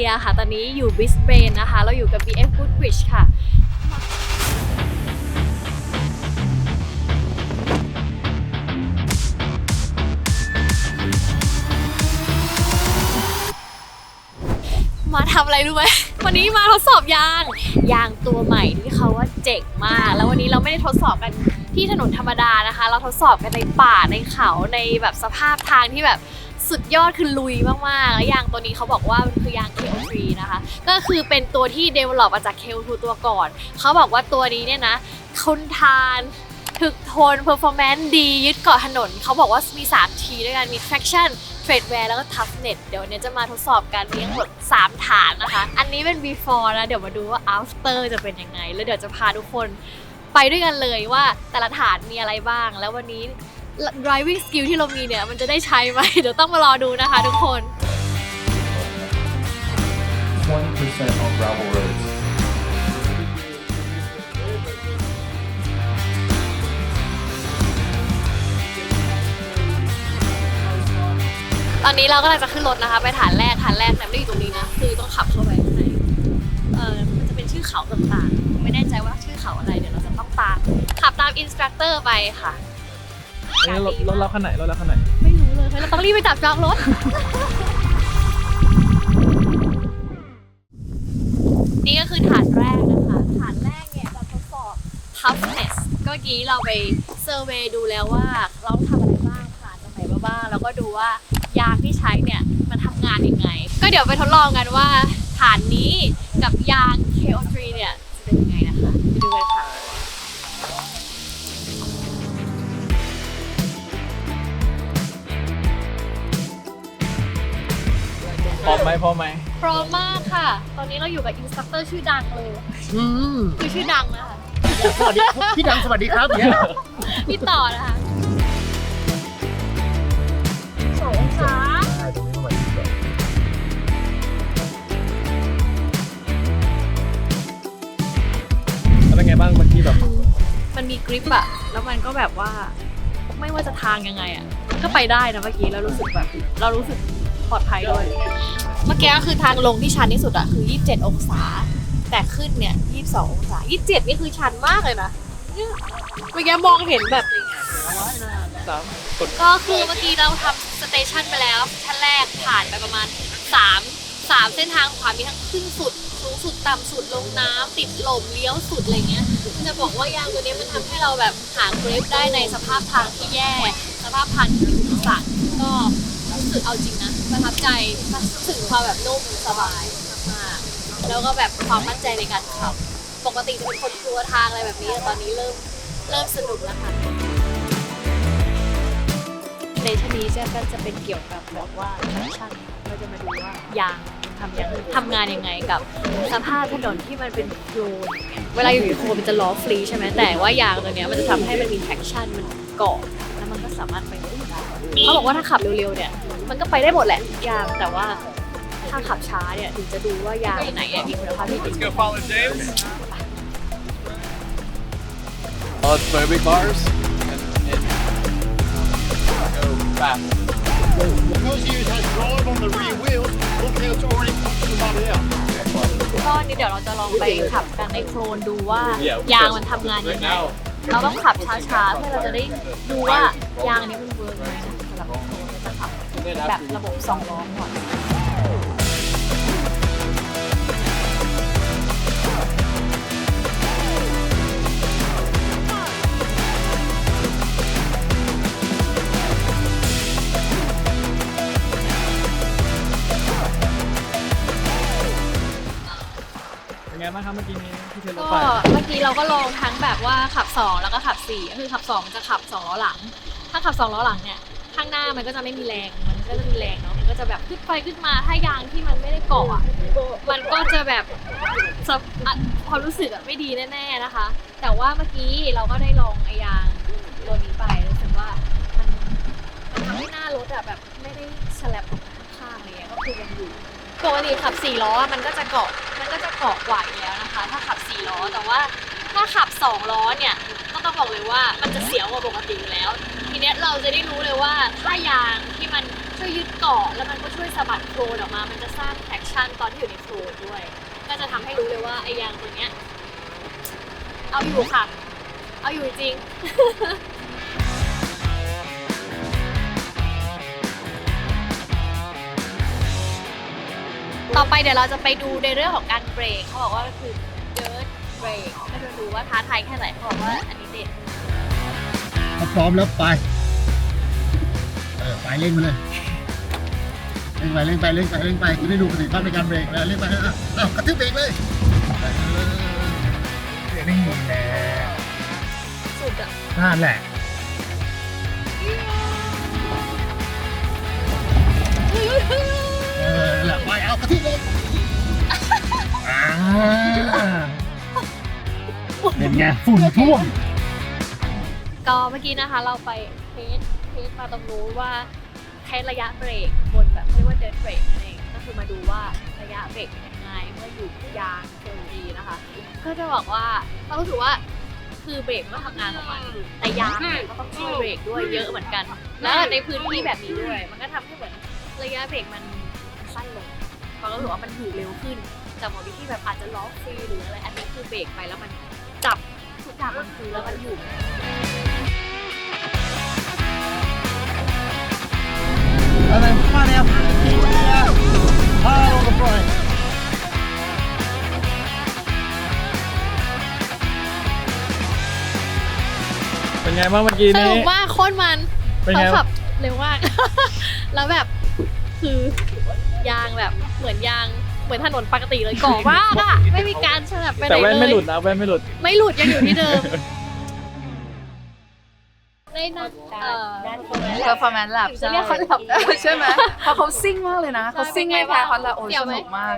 ลียค่ะ ตอนนี้อยู่บริสเบนนะคะ เราอยู่กับ BF Goodrich ค่ะ มาทำอะไรรู้ไหม วันนี้มาทดสอบยาง ยางตัวใหม่ที่เขาว่าเจ๋งมาก แล้ววันนี้เราไม่ได้ทดสอบกันที่ถนนธรรมดานะคะ เราทดสอบกันในป่าในเขาในแบบสภาพทางที่แบบ สุดยอดคือลุยมากๆแล้วยางตัวนี้เขาบอกว่ามันคือยาง KO3 นะคะ ก็คือเป็นตัวที่ develop มาจาก KO2 ตัวก่อน เขาบอกว่าตัวนี้เนี่ยนะทนทานถึกทน performance ดี ยึดเกาะถนน เขาบอกว่ามี 3 ทีด้วยกัน มี traction trade wear แล้วก็ toughness เดี๋ยววันนี้จะมาทดสอบกันมีทั้งหมด3ฐานนะคะ อันนี้เป็น before นะ เดี๋ยวมาดูว่า after จะเป็นยังไง แล้วเดี๋ยวจะพาทุกคนไปด้วยกันเลยว่าแต่ละฐานมีอะไรบ้าง แล้ววันนี้ driving skill ที่เรามีเนี่ย มันจะได้ใช้ไหม เดี๋ยวต้องมารอดูนะคะทุกคน 20% on gravel roads. ตอนนี้เราก็กำลังจะขึ้นรถนะคะ ไปฐานแรกฐานแรกเนี่ยไม่ได้อยู่ตรงนี้นะ คือต้องขับเข้าไปข้างในเออมันจะเป็นชื่อเขาต่างๆ ไม่แน่ใจว่าชื่อเขาอะไร เดี๋ยวเราจะต้องตาม ขับตามอินสตรัคเตอร์ไปค่ะ เอ้ยรถรถเราคันไหนรถเราคันไหน ไม่รู้เลยเฮ้ยเราต้องรีบไปจับจองรถ นี่ก็คือฐานแรกนะคะ ฐานแรกเนี่ยจะทดสอบ toughness ก็เมื่อกี้เราไปเซอร์เวย์ดูแล้วว่าเราต้องทำอะไรบ้างผ่านตรงไหนมาบ้างแล้วก็ดูว่ายางที่ใช้เนี่ยมันทำงานยังไง ก็เดี๋ยวไปทดลองกันว่าฐานนี้กับยาง KO3 เนี่ยจะเป็นยังไงนะ พร้อมไหมพร้อมไหมพร้อมมากค่ะ ตอนนี้เราอยู่กับอินสตรัคเตอร์ชื่อดังเลย อืมคือชื่อดังนะคะ สวัสดีพี่ดังสวัสดีครับเนี่ยพี่ต่อนะคะสององศาใช่ตรงนี้ประมาณนี้ก่อนแล้วเป็นไงบ้างเมื่อกี้แบบ มันมีกริปอะแล้วมันก็แบบว่า ไม่ว่าจะทางยังไงอะก็ไปได้นะเมื่อกี้แล้วรู้สึกแบบ เรารู้สึก ปลอดภัยด้วย เมื่อกี้ก็คือทางลงที่ชันที่สุดอะคือ 27 องศา แต่ขึ้นเนี่ย 22 องศา 27 นี่คือชันมากเลยนะเนี่ยเมื่อกี้มองเห็นแบบ สามกดก็คือเมื่อกี้เราทำสเตชันไปแล้วชั้นแรกผ่านไปประมาณ 3 3 เส้นทางขวามีทั้งขึ้นสุด สูงสุด ต่ำสุดลงน้ำติดลมเลี้ยวสุดอะไรเงี้ยจะบอกว่ายางตัวนี้มันทำให้เราแบบหาเกรฟได้ในสภาพทางที่แย่ สภาพทางที่มีอุปสรรคก็รู้ สึกเอาจริงนะประทับใจรู้สึกความแบบนุ่มสบายมากๆแล้วก็แบบความมั่นใจในการขับ ปกติจะเป็นคนกลัวทางอะไรแบบนี้แต่ตอนนี้เริ่มเริ่มสนุกแล้วค่ะในชนี้จะก็จะเป็นเกี่ยวกับแบบว่า traction เราจะมาดูว่ายางทำยังทำงานยังไงกับสภาพถนนที่มันเป็นโคลนเวลาอยู่ในโคลนมันจะล้อฟรีใช่ไหมแต่ว่ายางตัวเนี้ยมันจะทำให้มันมี traction มันเกาะแล้วมันก็สามารถไปได้เขาบอกว่าถ้าขับเร็วๆเนี่ย มันก็ไปได้หมดแหละยางแต่ว่าถ้าขับช้าเนี่ยถึงจะดูว่ายางไหนอะมีคุณภาพที่ดี Let's go follow James Oh it's very big bars and, and go fast Because you has drive on the rear wheels, look how it's already pushed somebody out. ก็นี่เดี๋ยวเราจะลองไปขับกันในโคลนดูว่ายางมันทำงานยังไง now เราต้องขับช้าๆเพื่อเราจะได้ดูว่ายางอันนี้มันเวิร์กไหมนะสำหรับ แบบ after ระบบสองล้อก่อนเป็นไงบ้างครับเมื่อกี้นี้ที่เทรนรถก็ไฟเมื่อกี้เราก็ลองทั้งแบบว่าขับ 2 แล้วก็ขับ4ก็คือขับ2มันจะขับ2ล้อหลัง ถ้าขับ2ล้อหลังเนี่ย ข้างหน้ามันก็จะไม่มีแรงมัน ก็จะมีแรงเนาะมันก็จะแบบขึ้นไปขึ้นมาถ้ายางที่มันไม่ได้เกาะอะมันก็จะแบบสภอะความรู้สึกอะไม่ดีแน่ๆนะคะ แต่ว่าเมื่อกี้เราก็ได้ลองไอยางตัวนี้ไปรู้สึกว่ามันมันทำให้หน้ารถอะแบบไม่ได้ฉลับออกมาข้างๆเงี้ยก็คือยังอยู่ปกติขับ4ล้อมันก็จะเกาะมันก็จะเกาะกว่าอยู่แล้วนะคะ ถ้าขับ4ล้อแต่ว่าถ้าขับ2ล้อเนี่ยก็ต้องบอกเลยว่ามันจะเสียวกว่าปกติอยู่แล้ว ทีเนี้ยเราจะได้รู้เลยว่าถ้ายางที่มัน ช่วยยึดเกาะแล้วมันก็ช่วยสะบัดโคลนออกมา มันจะสร้างแทคชั่นตอนที่อยู่ในโคลนด้วย ก็จะทำให้รู้เลยว่าไอ้ยางตัวเนี้ย เอาอยู่ค่ะ เอาอยู่จริง ต่อไปเดี๋ยวเราจะไปดูในเรื่องของการเบรกเขาบอกว่ามันคือ dirt brake ก็จะดูว่าท้าทายแค่ไหนเขาบอกว่าอันนี้เด็ด ถ้าพร้อมแล้วไป เออ ไปเร่งมาเลย เร่งไปเร่งไปเร่งไปเร่งไปจะได้ดูประสิทธิภาพในการเบรกแล้วเร่งไปนะอะอ้าวกระทืบเบรกเลยเออนี่แหละสุดอะนั่นแหละเออนั่นแหละไปเอากระทืบเบรกอ่าเป็นไงฝุ่นท่วมก็เมื่อกี้นะคะเราไปเทสเทสมาตรงนู้นว่า เทสระยะเบรกบนแบบเรียกว่าเดินเบรกนั่นเองก็คือมาดูว่าระยะเบรกเป็นยังไงเมื่ออยู่ยางเทลดีนะคะ ก็จะบอกว่าเรารู้สึกว่าคือเบรกก็ทำงานของมันแต่ยางเนี่ยก็ต้องช่วยเบรกด้วยเยอะเหมือนกัน แล้วในพื้นที่แบบนี้ด้วย มันก็ทำให้เหมือนระยะเบรกมันสั้นลงเพราะเรารู้สึกว่ามันอยู่เร็วขึ้นจากหมอวิที่แบบอาจจะล็อกฟรีหรืออะไรอันนี้คือเบรกไปแล้วมันจับทุกอย่างมันคือแล้วมันอยู่ And then front out, keep it out, hard on the brake. เป็นไงบ้างเมื่อกี้สนี้ นุกมากโคตรมันเป็นเขาไงขับเร็วมาก แล้วแบบคือยางแบบเหมือนยางเหมือนถนนปกติเลยก่อมากอะไม่มีการฉลับไปไหนแต่แว่นเลไม่ยหลุดนะแว่นไม่หลุด ไม่หลุดยังอยู่ที่เดิม ได้นัดเอ่อ performance lab จะเรียกเขาหลับใช่ไหมเพราะเขาซิ่งมากเลยนะเขาซิ่งไม่แพ้ฮอนลาโอเสี่ยวสไหม นุกมาก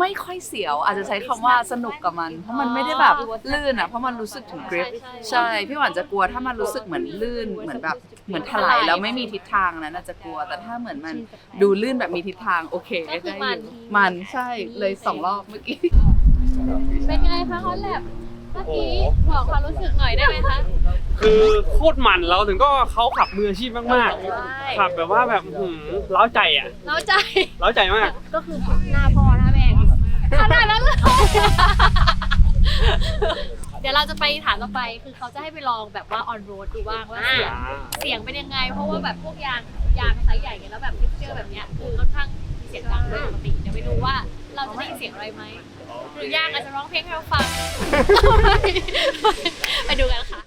ไม่ค่อยเสียวอาจจะใช้คำว่าสนุกกับมัน เพราะมันไม่ได้แบบลื่นอะเพราะมันรู้สึกถึงกริปใช่พี่หวานจะกลัวถ้ามันรู้สึกเหมือนลื่นเหมือนแบบเหมือนถลายแล้วไม่มีทิศทางนั้นน่าจะกลัวแต่ถ้าเหมือนมันดูลื่นแบบมีทิศทางโอเคก็คือได้มัน อยู่มันใช่เลยสองรอบเมื่อกี้ เป็นไงคะฮอลแลบเมื่อกี้บอกความรู้สึกหน่อยได้ไหมคะ คือโคตรมันเราถึงก็เขาขับมืออาชีพมากใช่ๆขับแบบว่าแบบหืมเล้าใจอะเล้าใจเล้าใจมาก ก็คือหน้าพ่อหน้าแม่คือแบบขนาดนั้นเลยเดี๋ยวเราจะไปฐานต่อไปคือเขาจะให้ไปลองแบบว่าออนโรดดูบ้างว่าเสียงเสียงเป็นยังไง เพราะว่าแบบพวกยางยางไซส์ใหญ่เนี่ยแล้วแบบพิเจอร์แบบเนี้ยคือค่อนข้างมีเสียงดังโดยปกติเดี๋ยวไปดูว่าเราจะได้ยินเสียงอะไรไหมหรือยางอาจจะร้องเพลงให้เราฟัง ไปดูกันค่ะ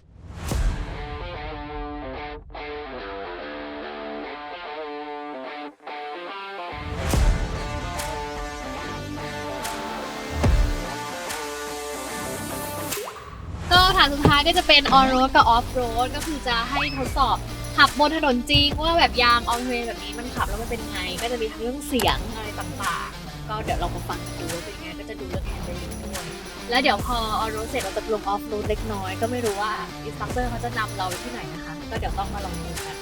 ก็ฐานสุดท้ายก็จะเป็นออนโรดกับออฟโรดก็คือจะให้ทดสอบ ขับบนถนนจริงว่าแบบยางออนเวย์แบบนี้มันขับแล้วมันเป็นยังไง ก็จะมีทั้งเรื่องเสียงอะไรต่างๆ ก็เดี๋ยวเรามาฟังกันดูว่าเป็นไงก็จะดูเรื่องแฮนด์ลิงด้วยแล้วเดี๋ยวพอออนโรดเสร็จเราจะลงออฟโรดเล็กน้อย ก็ไม่รู้ว่าอินสตัคเตอร์เขาจะนำเราไปที่ไหนนะคะ ก็เดี๋ยวต้องมาลองดูกัน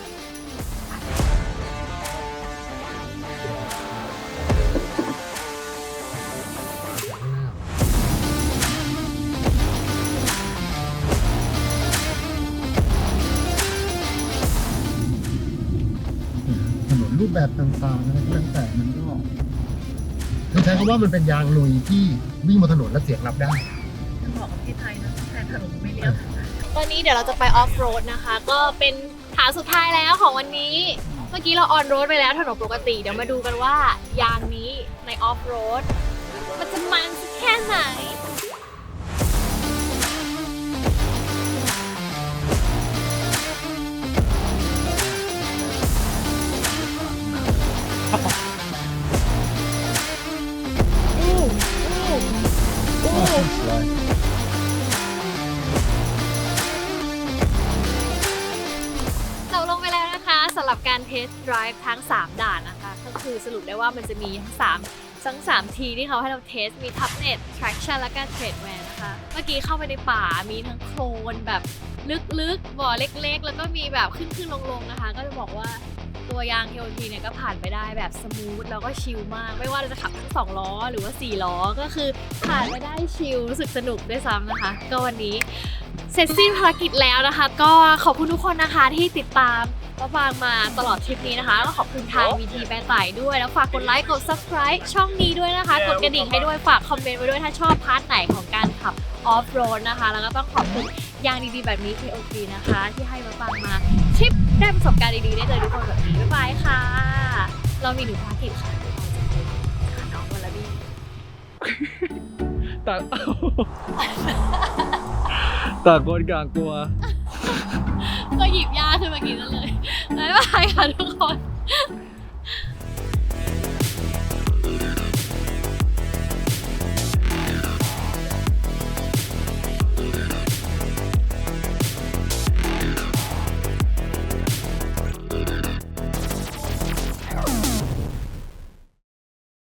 รูปแบบต่างๆอะไรก็แล้วแต่มันก็คือใช้คำว่ามันเป็นยางลุยที่วิ่งบนถนนและเสียงรับได้บอกประเทศไทยนะแต่ถนนไม่เรียบตอนนี้เดี๋ยวเราจะไปออฟโรดนะคะ ก็เป็นฐานสุดท้ายแล้วของวันนี้ เมื่อกี้เราออนโรดไปแล้วถนนปกติ เดี๋ยวมาดูกันว่ายางนี้ในออฟโรด หรับการเทสต์ไดรฟ์ทั้ง 3 ด่านนะคะ ก็คือสรุปได้ว่ามันจะมีทั้ง 3 ทั้ง 3 ทีที่เขาให้เราเทส มีทับเน็ต traction และการเทรดแวนนะคะ เมื่อกี้เข้าไปในป่ามีทั้งโคลนแบบลึกๆบ่อเล็กๆ แล้วก็มีแบบขึ้นๆลงๆนะคะ ก็จะบอกว่า ตัวยาง KOT เนี่ยก็ผ่านไปได้แบบสมูทแล้วก็ชิลมาก ไม่ว่าเราจะขับทั้ง2ล้อหรือว่า 4 ล้อก็คือผ่านไปได้ชิลรู้สึกสนุกด้วยซ้ำนะคะ ก็วันนี้เสร็จสิ้นภารกิจแล้วนะคะ ก็ขอบคุณทุกคนนะคะที่ติดตามป้าปางมาตลอดทริปนี้นะคะแล้วก็ขอบคุณทาง VT แบรนด์ไต่ด้วย แล้วฝากกดไลค์กด subscribe ช่องนี้ด้วยนะคะ กดกระดิ่งให้ด้วยฝากคอมเมนต์ไว้ด้วยถ้าชอบพาร์ทไหนของการขับออฟโรดนะคะ แล้วก็ต้องขอบคุณ ยางดีๆแบบนี้ KOG นะคะ ที่ให้ป้าปางมาทริปได้ประสบการณ์ดีๆได้เจอทุกคนแบบนี้บ๊ายบายค่ะ เรามีหนึ่งภารกิจค่ะเราจะไปหาน้องวอลลบี้ต่างต่างคนต่างกลัว ก็หยิบยาขึ้นมากินนั่นเลยบ๊ายบายค่ะทุกคน